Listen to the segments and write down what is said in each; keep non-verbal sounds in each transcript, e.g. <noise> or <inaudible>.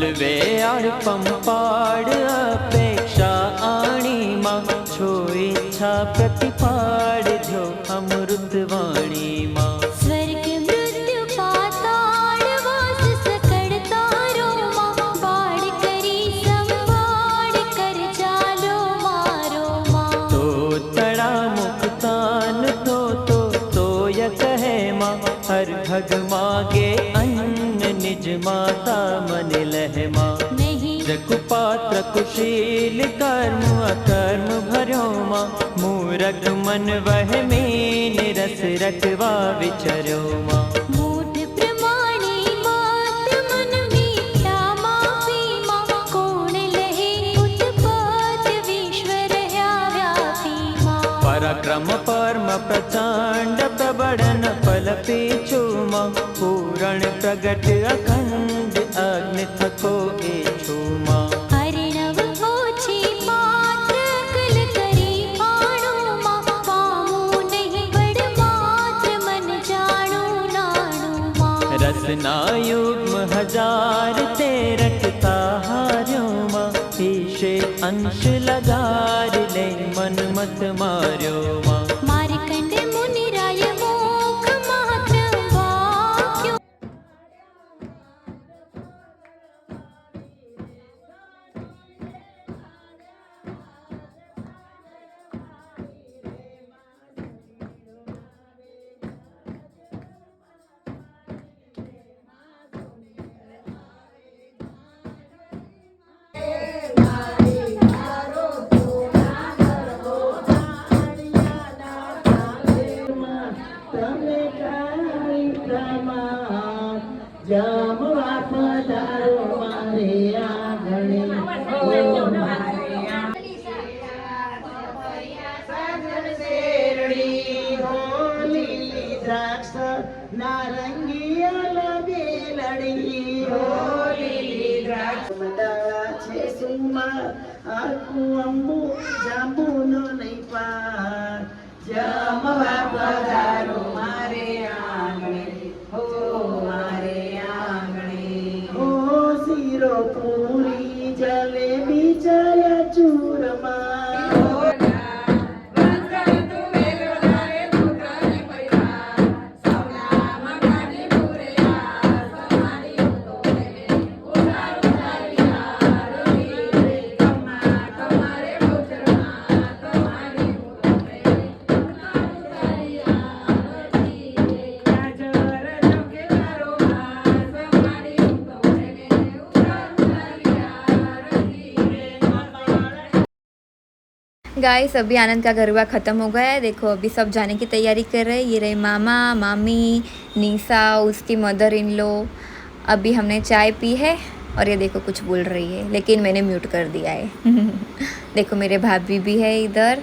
वेळ पंपाड अपेक्षा आणि मा छो इच्छा प्रतिपाड झो अमृतवाणी मा। निज माता मन लहमा। जग पात्र कुशील कर्म अकर्म भरो माँ मूरख मन वह में निरस रखवा विचरो मा प्रगट अखंड अग्नि थको एछू मा अर्णव ओछी पात्र अकल करी पाणो मा पामू नहीं बड़ मात्र मन जाणो नाणो मा युग्म हज़ार ते रखता हार्यो मा ईशे अंश लगार ले मन मत मार्यो मा આખું અંબુ જાંબુનો નહીં પાર જમવા પધારો Thank you. गाइस अभी आनंद का गरबा ख़त्म हो गया है। देखो, अभी सब जाने की तैयारी कर रहे हैं। ये रहे मामा, मामी निशा उसकी मदर इन लो अभी हमने चाय पी है और ये देखो कुछ बोल रही है, लेकिन मैंने म्यूट कर दिया है। <laughs> देखो, मेरे भाभी भी है इधर।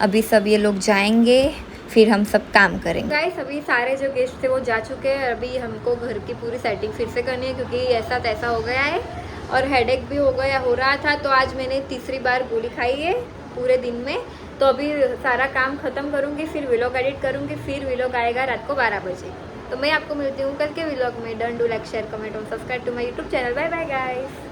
अभी सब ये लोग जाएँगे, फिर हम सब काम करेंगे। गाइस अभी सारे जो गेस्ट थे वो जा चुके हैं। अभी हमको घर की पूरी सेटिंग फिर से करनी है, क्योंकि ऐसा तैसा हो गया है। और हेडेक भी हो गया, हो रहा था तो आज मैंने तीसरी बार गोली खाई है। पूरे दिन में तो अभी सारा काम खत्म करूँगी, फिर विलॉग एडिट करूँगी, फिर विलॉग आएगा रात को बारह बजे। तो मैं आपको मिलती हूँ कल के व्लॉग में। Done do like share comment और subscribe to my YouTube channel bye bye guys